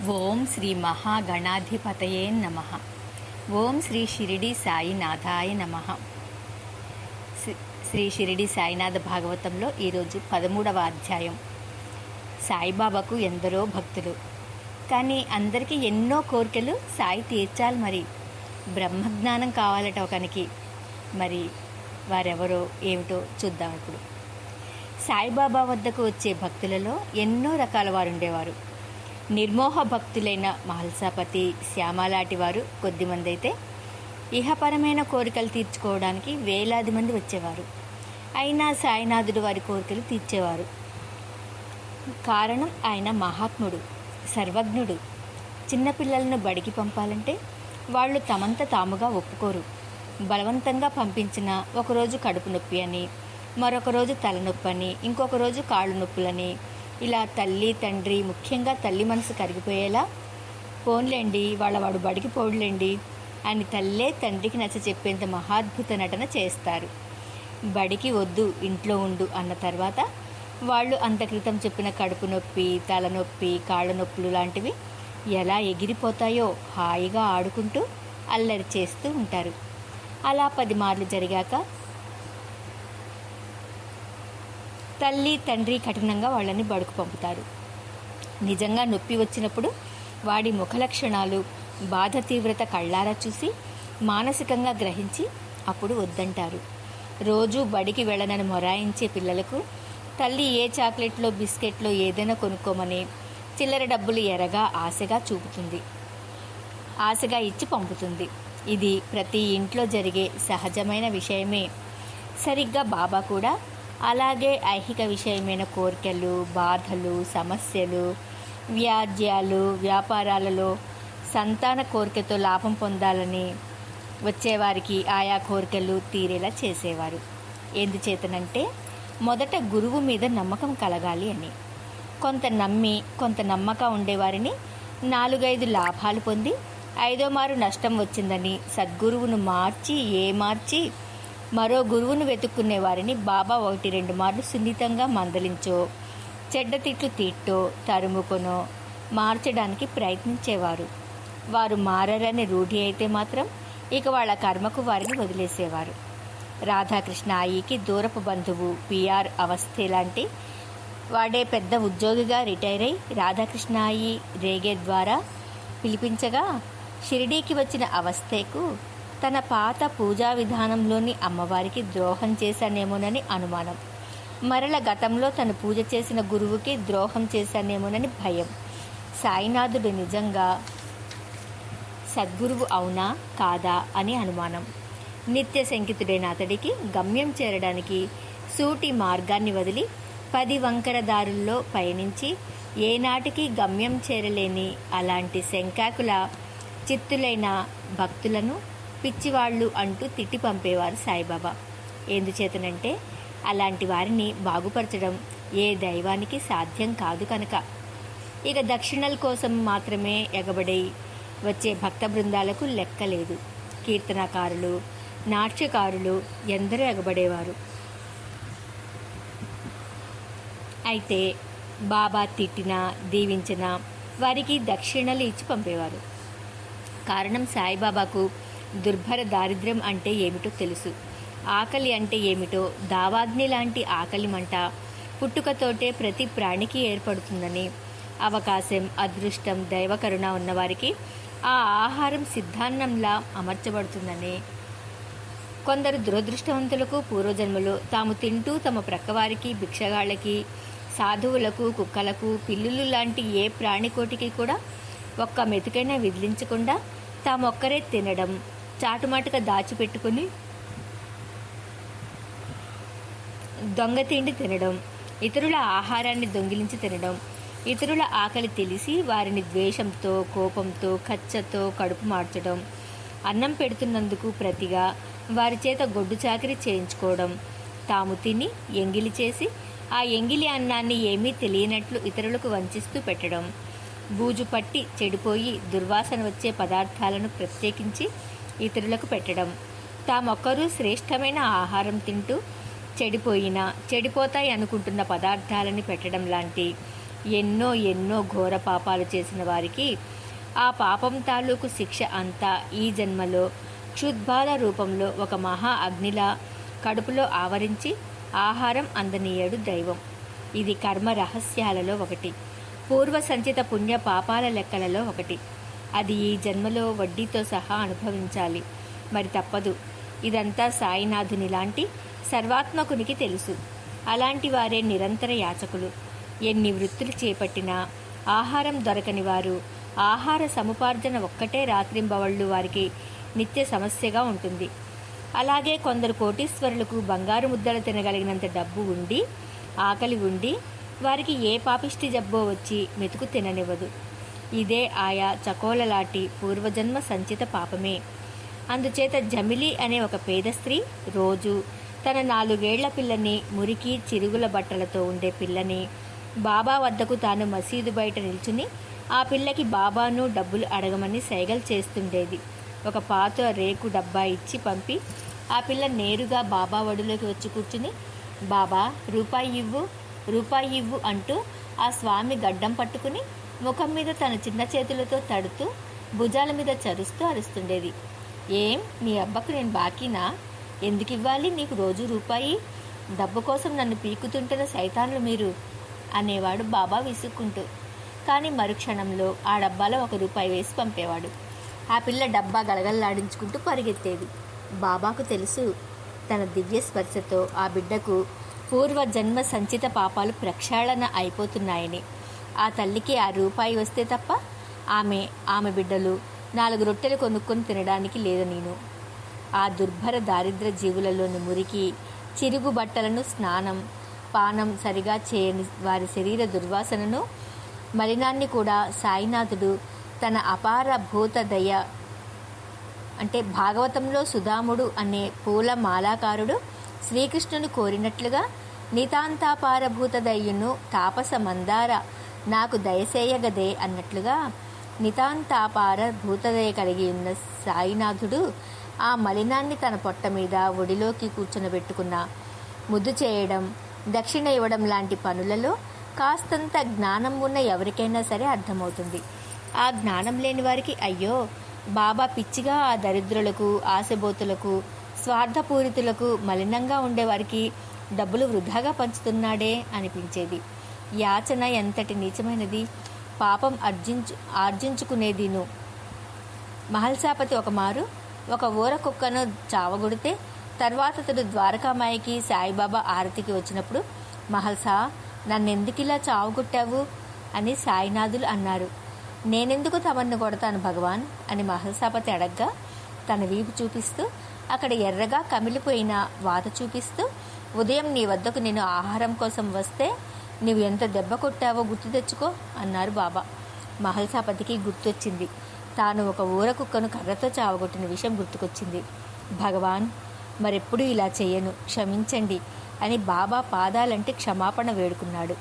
ఓం శ్రీ మహాగణాధిపతయే నమ. ఓం శ్రీ షిరిడి సాయినాథాయ నమ. శ్రీ షిరిడి సాయినాథ భాగవతంలో ఈరోజు పదమూడవ అధ్యాయం. సాయిబాబాకు ఎందరో భక్తులు. కానీ అందరికీ ఎన్నో కోరికలు సాయి తీర్చాలి మరి. బ్రహ్మజ్ఞానం కావాలట ఒకనికి. మరి వారెవరో ఏమిటో చూద్దాం ఇప్పుడు. సాయిబాబా వద్దకు వచ్చే భక్తులలో ఎన్నో రకాల వారు ఉండేవారు. నిర్మోహ భక్తులైన మహల్సాపతి శ్యామలాంటి వారు కొద్దిమంది అయితే ఇహపరమైన కోరికలు తీర్చుకోవడానికి వేలాది మంది వచ్చేవారు. అయినా సాయినాథుడు వారి కోరికలు తీర్చేవారు. కారణం ఆయన మహాత్ముడు సర్వజ్ఞుడు. చిన్నపిల్లలను బడికి పంపాలంటే వాళ్ళు తమంత తాముగా ఒప్పుకోరు. బలవంతంగా పంపించిన ఒకరోజు కడుపు నొప్పి అని మరొక రోజు తలనొప్పి అని ఇంకొక రోజు కాళ్ళు నొప్పులని ఇలా తల్లి తండ్రి ముఖ్యంగా తల్లి మనసు కరిగిపోయేలా పోన్లేండి వాళ్ళ వాడు బడికి పోడులేండి అని తల్లే తండ్రికి నచ్చ చెప్పేంత మహాద్భుత నటన చేస్తారు. బడికి వద్దు ఇంట్లో ఉండు అన్న తర్వాత వాళ్ళు అంత క్రితం చెప్పిన కడుపు నొప్పి తలనొప్పి కాళ్ళ నొప్పులు లాంటివి ఎలా ఎగిరిపోతాయో హాయిగా ఆడుకుంటూ అల్లరి చేస్తూ ఉంటారు. అలా పది మార్లు జరిగాక తల్లి తండ్రి కఠినంగా వాళ్ళని బడుకు పంపుతారు. నిజంగా నొప్పి వచ్చినప్పుడు వాడి ముఖ లక్షణాలు బాధ తీవ్రత కళ్ళారా చూసి మానసికంగా గ్రహించి అప్పుడు వద్దంటారు. రోజు బడికి వెళ్ళనని మొరాయించే పిల్లలకు తల్లి ఏ చాక్లెట్లో బిస్కెట్లో ఏదైనా కొనుక్కోమని చిల్లర డబ్బులు ఎరగా ఆశగా చూపుతుంది. ఆశగా ఇచ్చి పంపుతుంది. ఇది ప్రతి ఇంట్లో జరిగే సహజమైన విషయమే. సరిగ్గా బాబా కూడా అలాగే ఐహిక విషయమైన కోరికలు బాధలు సమస్యలు వ్యాజ్యాలు వ్యాపారాలలో సంతాన కోరికతో లాభం పొందాలని వచ్చేవారికి ఆయా కోరికలు తీరేలా చేసేవారు. ఎందుచేతనంటే మొదట గురువు మీద నమ్మకం కలగాలి అని. కొంత నమ్మి కొంత నమ్మక ఉండేవారిని నాలుగైదు లాభాలు పొంది ఐదో మారు నష్టం వచ్చిందని సద్గురువును మార్చి ఏ మార్చి మరో గురువును వెతుక్కునే వారిని బాబా ఒకటి రెండు మార్లు సున్నితంగా మందలించో. చెడ్డ తిట్లు తిట్టో తరుముకొనో. మార్చడానికి ప్రయత్నించేవారు. వారు మారరని రూఢి అయితే మాత్రం ఇక వాళ్ళ కర్మకు వారిని వదిలేసేవారు. రాధాకృష్ణ ఆయికి దూరపు బంధువు పిఆర్ అవస్థే లాంటి వాడే పెద్ద ఉద్యోగిగా రిటైర్ అయి రాధాకృష్ణ అయ్యి రేగే ద్వారా పిలిపించగా షిరిడీకి వచ్చిన అవస్థకు తన పాత పూజా విధానంలోని అమ్మవారికి ద్రోహం చేశానేమోనని అనుమానం. మరల గతంలో తను పూజ చేసిన గురువుకి ద్రోహం చేశానేమోనని భయం. సాయినాథుడు నిజంగా సద్గురువు అవునా? కాదా? అని అనుమానం. నిత్య శంకితుడైన అతడికి గమ్యం చేరడానికి సూటి మార్గాన్ని వదిలి పది వంకర దారుల్లో పయనించి ఏనాటికి గమ్యం చేరలేని అలాంటి శంకాకుల చిత్తులైన భక్తులను పిచ్చివాళ్ళు అంటూ తిట్టి పంపేవారు సాయిబాబా. ఎందుచేతనంటే అలాంటి వారిని బాగుపరచడం ఏ దైవానికి సాధ్యం కాదు కనుక. ఇక దక్షిణల కోసం మాత్రమే ఎగబడి వచ్చే భక్త బృందాలకు లెక్కలేదు కీర్తనకారులు నాట్యకారులు ఎందరో ఎగబడేవారు. అయితే బాబా తిట్టినా దీవించినా వారికి దక్షిణలు ఇచ్చి పంపేవారు. కారణం సాయిబాబాకు దుర్భర దారిద్ర్యం అంటే ఏమిటో తెలుసు. ఆకలి అంటే ఏమిటో? దావాగ్ని లాంటి ఆకలి మంట పుట్టుకతోటే ప్రతి ప్రాణికి ఏర్పడుతుందని. అవకాశం అదృష్టం దైవకరుణ ఉన్నవారికి ఆ ఆహారం సిద్ధాన్నంలా అమర్చబడుతుందని. కొందరు దురదృష్టవంతులకు పూర్వజన్మలో తాము తింటూ తమ ప్రక్కవారికి భిక్షగాళ్ళకి సాధువులకు కుక్కలకు పిల్లులు లాంటి ఏ ప్రాణికోటికి కూడా ఒక్క మెతుకైనా విదిలించకుండా తామొక్కరే తినడం చాటుమాటుగా దాచిపెట్టుకుని దొంగ తిండి తినడం ఇతరుల ఆహారాన్ని దొంగిలించి తినడం ఇతరుల ఆకలి తెలిసి వారిని ద్వేషంతో కోపంతో కచ్చతో కడుపు మార్చడం అన్నం పెడుతున్నందుకు ప్రతిగా వారి చేత గొడ్డు చాకరీ చేయించుకోవడం తాము తిని ఎంగిలి చేసి ఆ ఎంగిలి అన్నాన్ని ఏమీ తెలియనట్లు ఇతరులకు వంచిస్తూ పెట్టడం బూజు పట్టి చెడిపోయి దుర్వాసన వచ్చే పదార్థాలను ప్రత్యేకించి ఇతరులకు పెట్టడం. తామొక్కరూ శ్రేష్టమైన ఆహారం తింటూ చెడిపోయిన చెడిపోతాయి అనుకుంటున్న పదార్థాలని పెట్టడం లాంటి ఎన్నో ఎన్నో ఘోర పాపాలు చేసిన వారికి ఆ పాపం తాలూకు శిక్ష అంతా ఈ జన్మలో క్షుద్బాల రూపంలో ఒక మహా అగ్నిలా కడుపులో ఆవరించి ఆహారం అందనీయడు దైవం. ఇది కర్మ రహస్యాలలో ఒకటి. పూర్వ సంచిత పుణ్య పాపాల లెక్కలలో ఒకటి. అది ఈ జన్మలో వడ్డీతో సహా అనుభవించాలి. మరి తప్పదు. ఇదంతా సాయినాథుని లాంటి సర్వాత్మకునికి తెలుసు. అలాంటి వారే నిరంతర యాచకులు. ఎన్ని వృత్తులు చేపట్టినా ఆహారం దొరకని వారు ఆహార సముపార్జన ఒక్కటే రాత్రింబవళ్ళు వారికి నిత్య సమస్యగా ఉంటుంది. అలాగే కొందరు కోటీశ్వరులకు బంగారు ముద్దలు తినగలిగినంత డబ్బు ఉండి ఆకలి ఉండి వారికి ఏ పాపిష్టి జబ్బో వచ్చి మెతుకు తిననివ్వదు. ఇదే ఆయా చకోలలాంటి పూర్వజన్మ సంచిత పాపమే. అందుచేత జమిలి అనే ఒక పేద స్త్రీ రోజు తన నాలుగేళ్ళ పిల్లని మురికి చిరుగుల బట్టలతో ఉండే పిల్లని బాబా వద్దకు తాను మసీదు బయట నిల్చుని ఆ పిల్లకి బాబాను డబ్బులు అడగమని సైగలు చేస్తుండేది. ఒక పాత రేకు డబ్బా ఇచ్చి పంపి ఆ పిల్ల నేరుగా బాబా ఒడిలోకి వచ్చి కూర్చుని బాబా రూపాయి ఇవ్వు రూపాయి ఇవ్వు అంటూ ఆ స్వామి గడ్డం పట్టుకుని ముఖం మీద తన చిన్న చేతులతో తడుతూ భుజాల మీద చరుస్తూ అరుస్తుండేది. ఏం? మీ అబ్బకు నేను బాకీనా? ఎందుకు ఇవ్వాలి? నీకు రోజు రూపాయి? డబ్బు కోసం నన్ను పీకుతుంటున్న సైతాన్లు మీరు? అనేవాడు బాబా విసుక్కుంటూ. కానీ మరుక్షణంలో ఆ డబ్బాలో ఒక రూపాయి వేసి పంపేవాడు. ఆ పిల్ల డబ్బా గలగల్లాడించుకుంటూ పరిగెత్తేది. బాబాకు తెలుసు తన దివ్య స్పర్శతో ఆ బిడ్డకు పూర్వ జన్మ సంచిత పాపాలు ప్రక్షాళన అయిపోతున్నాయని. ఆ తల్లికి ఆ రూపాయి వస్తే తప్ప ఆమె ఆమె బిడ్డలు నాలుగు రొట్టెలు కొనుక్కొని తినడానికి లేదు నేను. ఆ దుర్భర దారిద్ర జీవులలోని మురికి చిరుగు బట్టలను స్నానం పానం సరిగా చేయని వారి శరీర దుర్వాసనను మలినాన్ని కూడా సాయినాథుడు తన అపార భూత దయ అంటే భాగవతంలో సుధాముడు అనే పూల మాలాకారుడు శ్రీకృష్ణుని కోరినట్లుగా నితాంతాపారభూత దయ్యును తాపస మందార నాకు దయసేయగదే అన్నట్లుగా నితాంతాపార భూతదయ కలిగి ఉన్న సాయినాథుడు ఆ మలినాన్ని తన పొట్ట మీద ఒడిలోకి కూర్చునబెట్టుకున్న ముద్దు చేయడం దక్షిణ ఇవ్వడం లాంటి పనులలో కాస్తంత జ్ఞానం ఉన్న ఎవరికైనా సరే అర్థమవుతుంది. ఆ జ్ఞానం లేని వారికి అయ్యో బాబా పిచ్చిగా ఆ దరిద్రులకు ఆశబోతులకు స్వార్థపూరితులకు మలినంగా ఉండేవారికి డబ్బులు వృధాగా పంచుతున్నాడే అనిపించేది. యాచన ఎంతటి నీచమైనది? పాపం అర్జించు ఆర్జించుకునేదిను. మహల్సాపతి ఒకమారు ఒక ఊర కుక్కను చావగొడితే తర్వాత అతడు ద్వారకామాయికి సాయిబాబా ఆరతికి వచ్చినప్పుడు మహల్సా నన్నెందుకిలా చావుగొట్టావు? అని సాయినాథులు అన్నారు. నేనెందుకు తమన్ను కొడతాను భగవాన్? అని మహల్సాపతి అడగ్గా తన వీపు చూపిస్తూ అక్కడ ఎర్రగా కమిలిపోయిన వాత చూపిస్తూ ఉదయం నీ వద్దకు నేను ఆహారం కోసం వస్తే నీవు ఎంత దెబ్బ కొట్టావో గుర్తు తెచ్చుకో అన్నారు బాబా. మహల్సాపతికి గుర్తొచ్చింది. తాను ఒక ఊర కుక్కను కర్రతో చావగొట్టిన విషయం గుర్తుకొచ్చింది. భగవాన్ మరెప్పుడు ఇలా చేయను క్షమించండి అని బాబా పాదాలంటే క్షమాపణ వేడుకున్నాడు.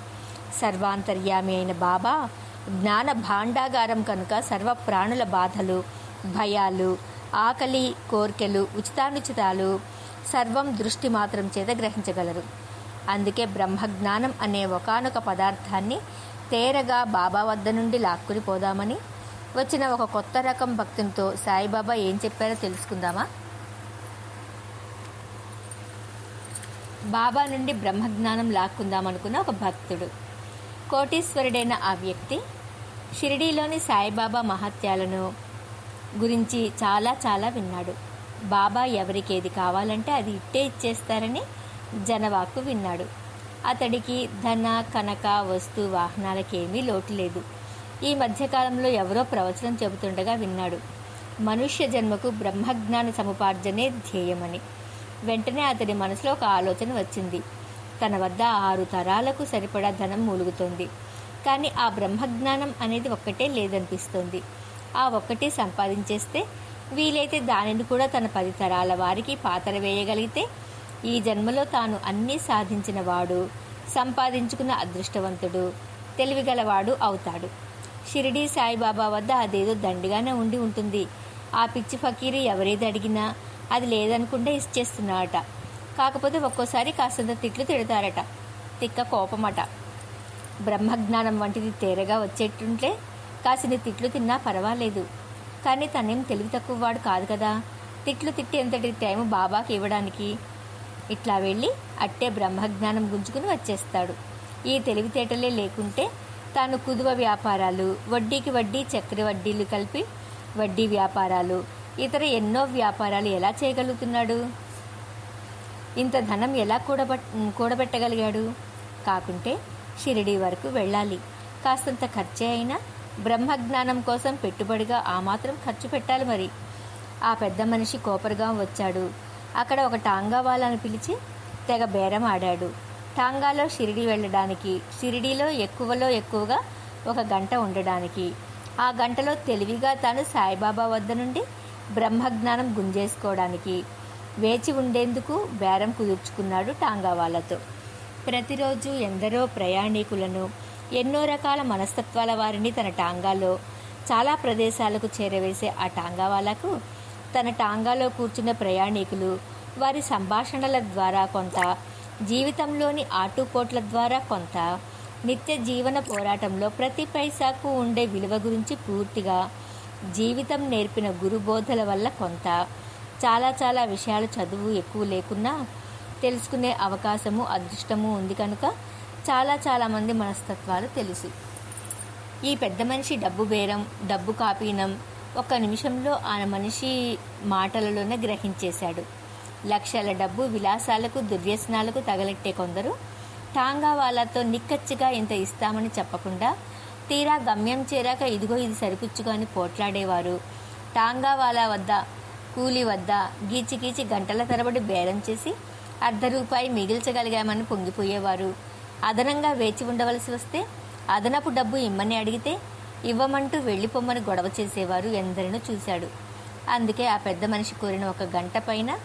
సర్వాంతర్యామి అయిన బాబా జ్ఞాన భాండాగారం కనుక సర్వ ప్రాణుల బాధలు భయాలు ఆకలి కోర్కెలు ఉచితానుచితాలు సర్వం దృష్టి మాత్రం చేత గ్రహించగలరు. అందుకే బ్రహ్మజ్ఞానం అనే ఒకనొక పదార్థాన్ని తేరగా బాబా వద్ద నుండి లాక్కుని పోదామని. వచ్చిన ఒక కొత్త రకం భక్తునితో సాయిబాబా ఏం చెప్పారో తెలుసుకుందామా? బాబా నుండి బ్రహ్మజ్ఞానం లాక్కుందామనుకున్న ఒక భక్తుడు. కోటీశ్వరుడైన ఆ వ్యక్తి షిరిడీలోని సాయిబాబా మహత్యాలను గురించి చాలా చాలా విన్నాడు. బాబా ఎవరికి ఏది కావాలంటే అది ఇట్టే ఇచ్చేస్తారని జనవాకు విన్నాడు. అతడికి ధన కనక వస్తు వాహనాలకేమీ లోటు లేదు. ఈ మధ్యకాలంలో ఎవరో ప్రవచనం చెబుతుండగా విన్నాడు. మనుష్య జన్మకు బ్రహ్మజ్ఞాన సముపార్జనే ధ్యేయమని. వెంటనే అతడి మనసులో ఒక ఆలోచన వచ్చింది. తన వద్ద ఆరు తరాలకు సరిపడా ధనం మూలుగుతోంది. కానీ ఆ బ్రహ్మజ్ఞానం అనేది ఒక్కటే లేదనిపిస్తోంది. ఆ ఒక్కటే సంపాదించేస్తే వీలైతే దానిని కూడా తన పది తరాల వారికి పాతర వేయగలిగితే ఈ జన్మలో తాను అన్నీ సాధించిన వాడు సంపాదించుకున్న అదృష్టవంతుడు తెలివిగలవాడు అవుతాడు. షిరిడీ సాయిబాబా వద్ద అదేదో దండిగానే ఉండి ఉంటుంది. ఆ పిచ్చి ఫకీరు ఎవరేది అడిగినా అది లేదనుకుంటే ఇచ్చేస్తున్నాడట కాకపోతే ఒక్కోసారి కాస్తంత తిట్లు తిడతారట. తిక్క కోపమట. బ్రహ్మజ్ఞానం వంటిది తేరగా వచ్చేట్టుంటే కాసిని తిట్లు తిన్నా పర్వాలేదు. కానీ తనేం తెలివి తక్కువ వాడు కాదు కదా. తిట్లు తిట్టి ఎంతటి టైం బాబాకి ఇవ్వడానికి ఇట్లా వెళ్ళి అట్టే బ్రహ్మజ్ఞానం గుంజుకుని వచ్చేస్తాడు. ఈ తెలివితేటలే లేకుంటే తాను కుదువ వ్యాపారాలు వడ్డీకి వడ్డీ చక్కెర వడ్డీలు కలిపి వడ్డీ వ్యాపారాలు ఇతర ఎన్నో వ్యాపారాలు ఎలా చేయగలుగుతున్నాడు? ఇంత ధనం ఎలా కూడబట్ కూడబెట్టగలిగాడు? కాకుంటే షిరిడీ వరకు వెళ్ళాలి. కాస్తంత ఖర్చే అయినా బ్రహ్మజ్ఞానం కోసం పెట్టుబడిగా ఆ మాత్రం ఖర్చు పెట్టాలి మరి. ఆ పెద్ద మనిషి కోపరుగా వచ్చాడు. అక్కడ ఒక టాంగా వాళ్ళని పిలిచి తెగ బేరం ఆడాడు. టాంగాలో షిరిడి వెళ్ళడానికి షిరిడీలో ఎక్కువలో ఎక్కువగా ఒక గంట ఉండడానికి. ఆ గంటలో తెలివిగా తాను సాయిబాబా వద్ద నుండి బ్రహ్మజ్ఞానం గుంజేసుకోవడానికి వేచి ఉండేందుకు బేరం కుదుర్చుకున్నాడు టాంగా వాళ్ళతో. ప్రతిరోజు ఎందరో ప్రయాణికులను ఎన్నో రకాల మనస్తత్వాల వారిని తన టాంగాలో చాలా ప్రదేశాలకు చేరవేసే ఆ టాంగా వాళ్ళకు తన టాంగాలో కూర్చున్న ప్రయాణికులు వారి సంభాషణల ద్వారా కొంత జీవితంలోని ఆటుపోట్ల ద్వారా కొంత నిత్య జీవన పోరాటంలో ప్రతి పైసాకు ఉండే విలువ గురించి పూర్తిగా జీవితం నేర్పిన గురుబోధల వల్ల కొంత. చాలా చాలా విషయాలు చదువు ఎక్కువ లేకున్నా తెలుసుకునే అవకాశము అదృష్టము ఉంది కనుక చాలా చాలామంది మనస్తత్వాలు తెలుసు. ఈ పెద్ద మనిషి డబ్బు బేరం డబ్బు కాపీనం ఒక్క నిమిషంలో ఆ మనిషి మాటలలోనే గ్రహించేశాడు. లక్షల డబ్బు విలాసాలకు దుర్వ్యసనాలకు తగలెట్టే కొందరు టాంగా వాళ్ళతో నిక్కచ్చిగా ఇంత ఇస్తామని చెప్పకుండా తీరా గమ్యం చేరాక ఇదిగో ఇది సరిపుచ్చుకొని పోట్లాడేవారు. టాంగా వాళ్ళ వద్ద కూలి వద్ద గీచి గీచి గంటల తరబడి బేరం చేసి అర్ధ రూపాయి మిగిల్చగలిగామని పొంగిపోయేవారు. అదనంగా వేచి ఉండవలసి వస్తే అదనపు డబ్బు ఇమ్మని అడిగితే ఇవ్వమంటూ వెళ్ళిపోమ్మని గొడవ చేసేవారు ఎందరినో చూశాడు. అందుకే ఆ పెద్ద మనిషి కోరిన ఒక గంట పైన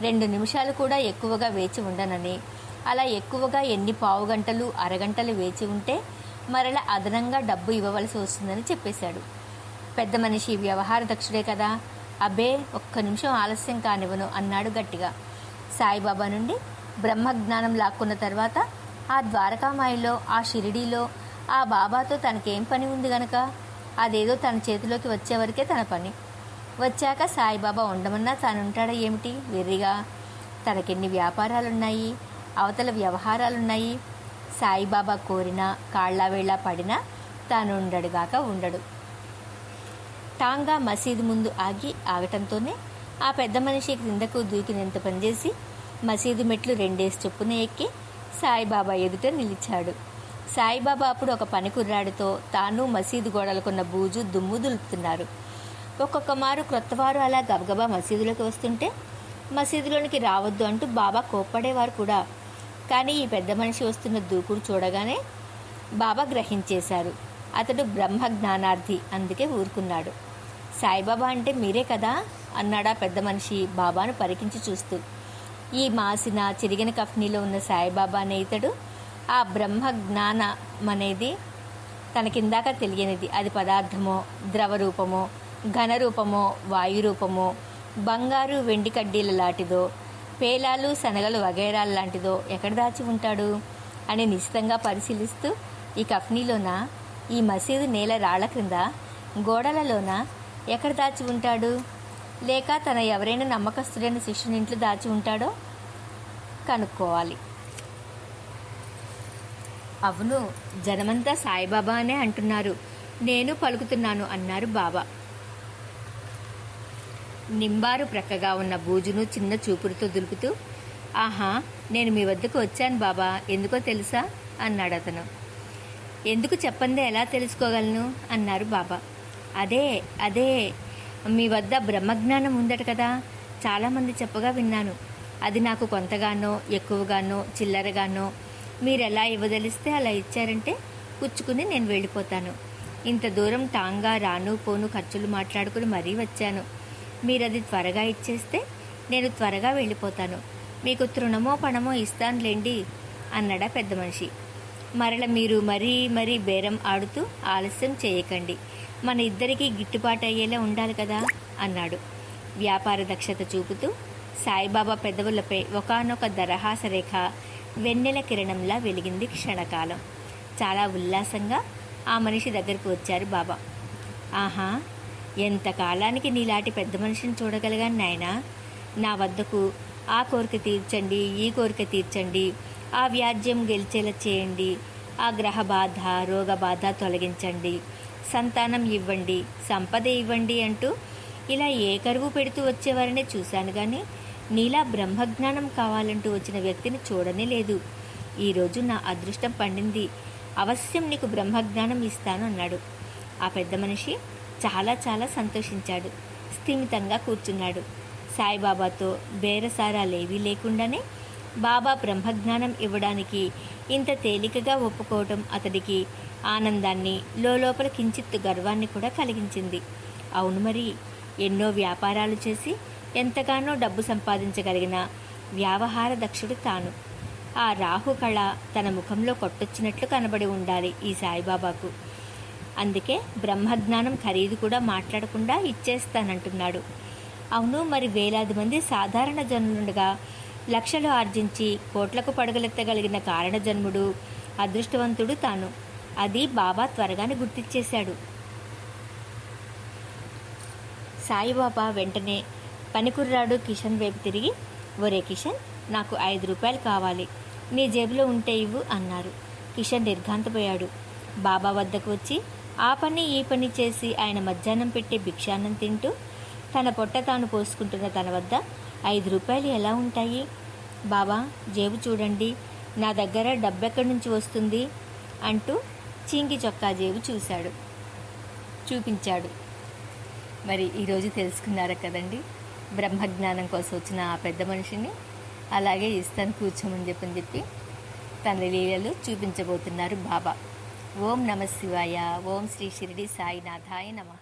రెండు నిమిషాలు కూడా ఎక్కువగా వేచి ఉండనని అలా ఎక్కువగా ఎన్ని పావు గంటలు అరగంటలు వేచి ఉంటే మరల అదనంగా డబ్బు ఇవ్వవలసి వస్తుందని చెప్పేశాడు. పెద్ద మనిషి వ్యవహార దక్షుడే కదా. అబ్బే ఒక్క నిమిషం ఆలస్యం కానివ్వను అన్నాడు గట్టిగా. సాయిబాబా నుండి బ్రహ్మజ్ఞానం లాక్కున్న తర్వాత ఆ ద్వారకామాయిలో ఆ షిరిడీలో ఆ బాబాతో తనకేం పని ఉంది గనక? అదేదో తన చేతిలోకి వచ్చేవరకే తన పని. వచ్చాక సాయిబాబా ఉండమన్నా తానుంటాడా ఏమిటి? వెర్రిగా తనకెన్ని వ్యాపారాలున్నాయి? అవతల వ్యవహారాలున్నాయి? సాయిబాబా కోరినా కాళ్ళ వేళ పడినా తానుండడుగాక ఉండడు. టాంగా మసీదు ముందు ఆగి ఆగటంతోనే ఆ పెద్ద మనిషి క్రిందకు దూకినంత పనిచేసి మసీదు మెట్లు రెండేసి చొప్పున ఎక్కి సాయిబాబా ఎదుట నిలిచాడు. సాయిబాబా అప్పుడు ఒక పని కుర్రాడితో తాను మసీదు గోడలకున్న బూజు దుమ్ము దులుపుతున్నారు ఒక్కొక్క మారు క్రొత్తవారు అలా గబగబా మసీదులోకి వస్తుంటే మసీదులోనికి రావద్దు అంటూ బాబా కోప్పడేవారు కూడా. కానీ ఈ పెద్ద మనిషి వస్తున్న దూకుడు చూడగానే బాబా గ్రహించేశారు. అతడు బ్రహ్మ జ్ఞానార్థి అందుకే ఊరుకున్నాడు. సాయిబాబా అంటే మీరే కదా అన్నాడా పెద్ద మనిషి బాబాను పరికించి చూస్తూ. ఈ మాసిన చిరిగిన కఫ్నీలో ఉన్న సాయిబాబా అనే ఇతడు ఆ బ్రహ్మ జ్ఞానం అనేది తనకిందాక తెలియనిది. అది పదార్థమో ద్రవ రూపమో ఘన రూపమో వాయు రూపమో బంగారు వెండి కడ్డీల లాంటిదో పేలాలు శనగలు వగైరాలు లాంటిదో ఎక్కడ దాచి ఉంటాడు? అని నిశ్చితంగా పరిశీలిస్తూ ఈ కఫ్నీలోన ఈ మసీదు నేల రాళ్ళ క్రింద గోడలలోన ఎక్కడ దాచి ఉంటాడు? లేక తన ఎవరైనా నమ్మకస్తుడైన శిష్యుని ఇంట్లో దాచి ఉంటాడో కనుక్కోవాలి. అవును జనమంతా సాయిబాబా అనే అంటున్నారు. నేను పలుకుతున్నాను అన్నారు బాబా. నింబారు ప్రక్కగా ఉన్న బూజును చిన్న చూపుడుతో దులుపుతూ ఆహా నేను మీ వద్దకు వచ్చాను బాబా ఎందుకో తెలుసా? అన్నాడు అతను. ఎందుకు చెప్పందే ఎలా తెలుసుకోగలను? అన్నారు బాబా. అదే అదే మీ వద్ద బ్రహ్మజ్ఞానం ఉందట కదా చాలామంది చెప్పగా విన్నాను. అది నాకు కొంతగానో ఎక్కువగానో చిల్లరగానో మీరు ఎలా ఇవ్వదలిస్తే అలా ఇచ్చారంటే పుచ్చుకుని నేను వెళ్ళిపోతాను. ఇంత దూరం టాంగా రాను పోను ఖర్చులు మాట్లాడుకుని మరీ వచ్చాను. మీరు అది త్వరగా ఇచ్చేస్తే నేను త్వరగా వెళ్ళిపోతాను. మీకు తృణమో పణమో ఇస్తానులేండి అన్నాడా పెద్ద మనిషి. మరల మీరు మరీ మరీ బేరం ఆడుతూ ఆలస్యం చేయకండి. మన ఇద్దరికీ గిట్టుబాటు అయ్యేలా ఉండాలి కదా అన్నాడు. వ్యాపార దక్షత చూపుతూ సాయిబాబా పెదవులపై ఒకనొక దరహాస రేఖ వెన్నెల కిరణంలా వెలిగింది క్షణకాలం. చాలా ఉల్లాసంగా ఆ మనిషి దగ్గరకు వచ్చారు బాబా. ఆహా ఎంతకాలానికి నీలాంటి పెద్ద మనిషిని చూడగలిగాను నాయనా. నా వద్దకు ఆ కోరిక తీర్చండి ఈ కోరిక తీర్చండి ఆ వ్యాజ్యం గెలిచేలా చేయండి ఆ గ్రహ బాధ రోగ బాధ తొలగించండి. సంతానం ఇవ్వండి సంపద ఇవ్వండి అంటూ ఇలా ఏ కరువు పెడుతూ వచ్చేవారనే చూశాను కానీ నీలా బ్రహ్మజ్ఞానం కావాలంటూ వచ్చిన వ్యక్తిని చూడనే లేదు. ఈరోజు నా అదృష్టం పండింది. అవశ్యం నీకు బ్రహ్మజ్ఞానం ఇస్తాను అన్నాడు ఆ పెద్ద మనిషి చాలా చాలా సంతోషించాడు. స్థిమితంగా కూర్చున్నాడు. సాయిబాబాతో బేరసారాలేవీ లేకుండానే బాబా బ్రహ్మజ్ఞానం ఇవ్వడానికి ఇంత తేలికగా ఒప్పుకోవటం అతడికి ఆనందాన్ని లోపల కించిత్తు గర్వాన్ని కూడా కలిగించింది. అవును మరి ఎన్నో వ్యాపారాలు చేసి ఎంతగానో డబ్బు సంపాదించగలిగిన వ్యవహార దక్షుడు తాను. ఆ రాహు కళ తన ముఖంలో కొట్టొచ్చినట్లు కనబడి ఉండాలి ఈ సాయిబాబాకు. అందుకే బ్రహ్మజ్ఞానం ఖరీదు కూడా మాట్లాడకుండా ఇచ్చేస్తానంటున్నాడు. అవును మరి వేలాది మంది సాధారణ జనులుండగా లక్షలు ఆర్జించి కోట్లకు పడగలెత్తగలిగిన కారణ జన్ముడు అదృష్టవంతుడు తాను. అది బాబా త్వరగానే గుర్తించేశాడు సాయిబాబా వెంటనే పనికుర్రాడు కిషన్ వైపు తిరిగి ఒరే కిషన్ నాకు ఐదు రూపాయలు కావాలి. నీ జేబులో ఉంటే ఇవ్వు అన్నారు. కిషన్ నిర్ఘాంతపోయాడు. బాబా వద్దకు వచ్చి ఆ పని ఈ పని చేసి ఆయన మధ్యాహ్నం పెట్టే భిక్షాన్నం తింటూ తన పొట్ట తాను పోసుకుంటున్న తన వద్ద ఐదు రూపాయలు ఎలా ఉంటాయి? బాబా జేబు చూడండి. నా దగ్గర డబ్బెక్కడి నుంచి వస్తుంది? అంటూ చీంకి చొక్కా జేబు చూశాడు. చూపించాడు. మరి ఈరోజు తెలుసుకున్నారా కదండి? బ్రహ్మజ్ఞానం కోసం వచ్చిన ఆ పెద్ద మనిషిని అలాగే ఇస్తాను కూర్చోమని చెప్పని చెప్పి తన లీలలు చూపించబోతున్నారు బాబా. ఓం నమ శివాయ ఓం శ్రీ షిరిడి సాయినాథాయ నమః.